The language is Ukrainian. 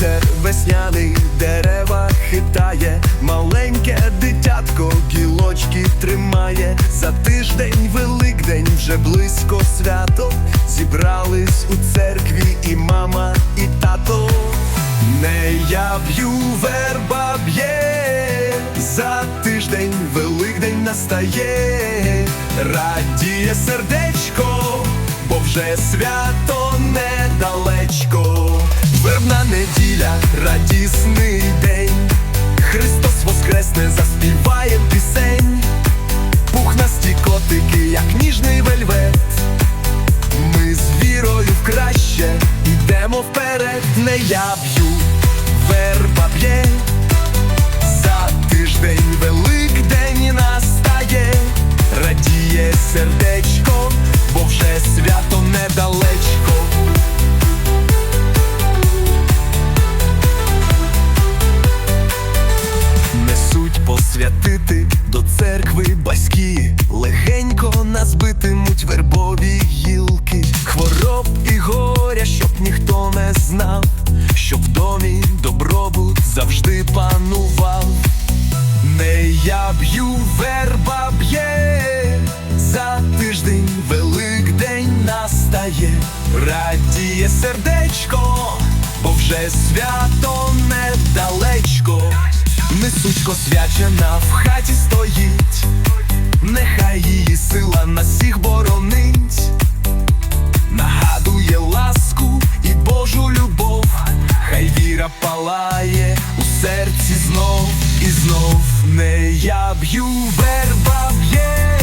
Вітер весняний дерева хитає, маленьке дитятко гілочки тримає. За тиждень Великдень вже близько свято. Зібрались у церкві і мама, і тато. Не я б'ю верба б'є, за тиждень Великдень настає, радіє сердечко, бо вже свято недалечко. Вербна неділя, радісний день, Христос воскресне, заспіває пісень, пухнасті котики, як ніжний вельвет. Ми з вірою в краще йдемо вперед, не я б'ю, верба б'є, за тиждень Великдень настає, радіє сердечко, бо вже свято недалечко. Посвятити до церкви баськи, легенько назбитимуть вербові гілки, хвороб і горя, щоб ніхто не знав, щоб в домі добробут завжди панував. Не я б'ю, верба б'є, за тиждень Великдень настає, радіє сердечко, бо вже свято. Несучко свячена в хаті стоїть, нехай її сила нас всіх боронить, нагадує ласку і Божу любов, хай віра палає у серці знов і знов. Не я б'ю, верба б'є,